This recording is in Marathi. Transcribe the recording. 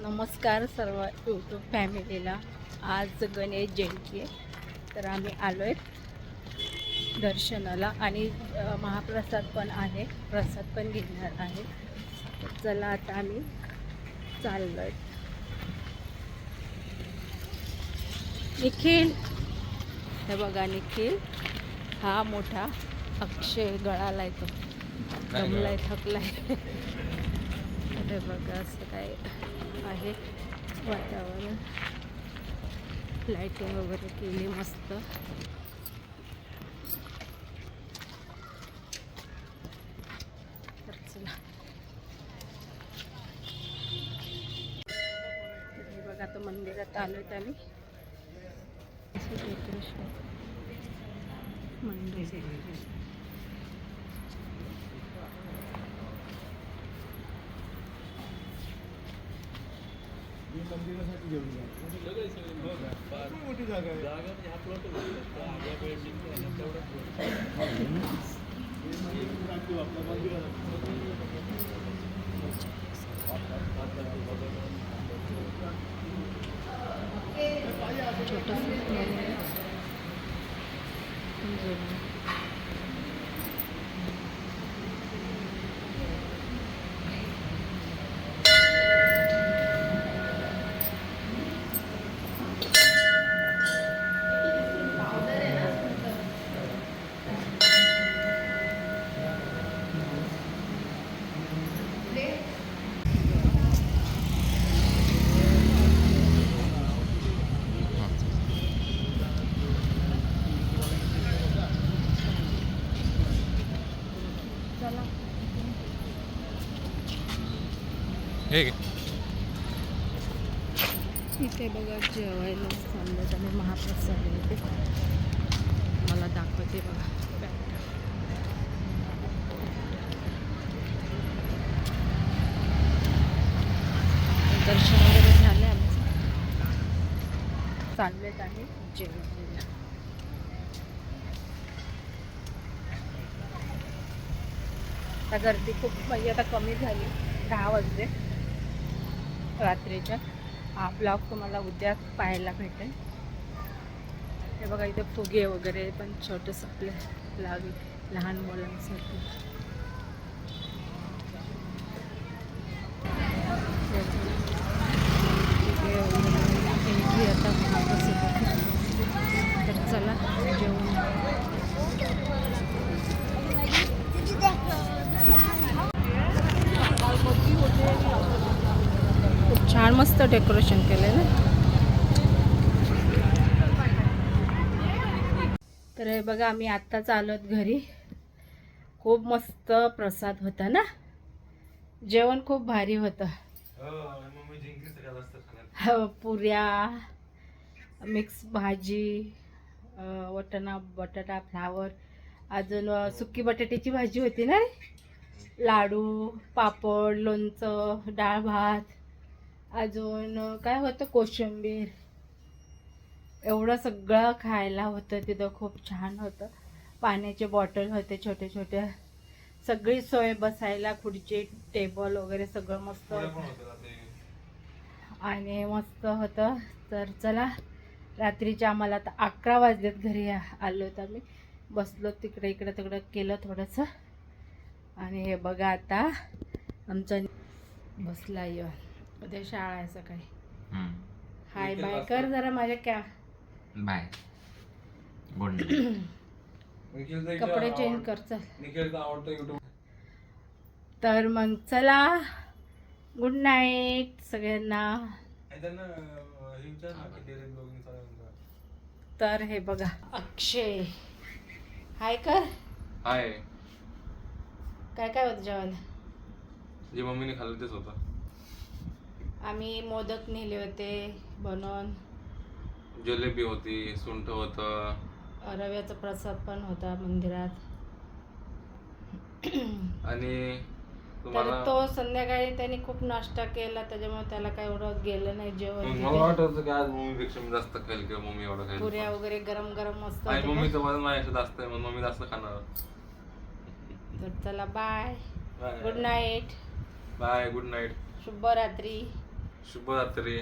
नमस्कार सर्व यूट्यूब फॅमिलीला आज गणेश जयंती आहे. तर आम्ही आलो आहे दर्शनाला आणि महाप्रसाद पण आहे. प्रसाद पण घेणार आहे. चला आता आम्ही चाललो आहे निखिल. हे बघा निखिल. हा मोठा अक्षय गळाला तो. दमलाय थकलाय. हे बघा असं काय आहे वातावरण. लाईटिंग वगैरे केली मस्त. तर चला. तर हे बघा आता मंदिरात आलो आहेत आम्ही असं decoration. मंदिर मोठी जागा आहे. हे इथे बघा जेवायला चाललं आणि महाप्रसाद आहे. ते मला दाखवते बघा. दर्शन वगैरे झाले आमचं. चाललेत आहे. जेवायला आता गर्दी खूप म्हणजे आता कमी झाली. दहा वाजले. रात्रीच्या. हा ब्लॉग तुम्हाला उद्या पाहायला भेटेल. हे बघा इथे फुगे वगैरे पण छोटंसं आपलं लावी लहान मुलांसाठी फुगे वगैरे entry आता महाप्रसाद तर चला जेवण खूप छान मस्त डेकोरेशन केलं ना. तर हे बघा आम्ही आत्ताच आलोत घरी. खूप मस्त प्रसाद होता ना. जेवण खूप भारी होतं. हो, पुऱ्या मिक्स भाजी वटाणा बटाटा फ्लावर अजून सुकी बटाट्याची भाजी होती ना लाडू पापड लोणचं डाळ भात. अजून काय होतं कोशिंबीर? एवढं सगळं खायला होतं तिथं खूप छान होतं. पाण्याचे बॉटल होते छोटे छोटे सगळी सोय बसायला खुर्ची टेबल वगैरे सगळं मस्त होतं. आणि मस्त होतं. तर चला रात्रीच्या आम्हाला आता अकरा वाजलेत घरी आलो तर आम्ही. बसलो तिकडे इकडे तिकडं केलं थोडंसं. आणि हे बघा आता आमचा बसला येऊन. उद्या शाळा आहे सकाळी. Hi bye. कर जरा माझ्या क्या बाय. गुड कपडे चेंज कर चल. निखिलचा आवडतो युट्यूब तर मग चला. गुड नाईट सगळ्यांना. त्यांना हे विचार ना किती रे ब्लॉगिंग चालू तर हे बघा. अक्षय. हाय कर. हाय. काय काय होतं जेवण जे मम्मीने खाल्लं तेच होतं. आम्ही मोदक नेले होते बनवून. जलेबी होती सुंठ होतं. रव्याचा प्रसाद पण होता मंदिरात. आणि तर तुम्हाला तो संध्याकाळी त्यांनी खूप नाश्ता केला त्याच्यामुळे त्याला काय एवढं गेलं नाही जेवण मला वाटत होतं की आज मम्मीपेक्षा मी जास्त खाईल किंवा मम्मी एवढं खाईल. पुऱ्या वगैरे गरम गरम आणि होत्या. मम्मीचं वजन माझ्यापेक्षा जास्त आहे मग मम्मी जास्त खाणार. तर चला bye bye good night bye good night शुभरात्री. शुभरात्री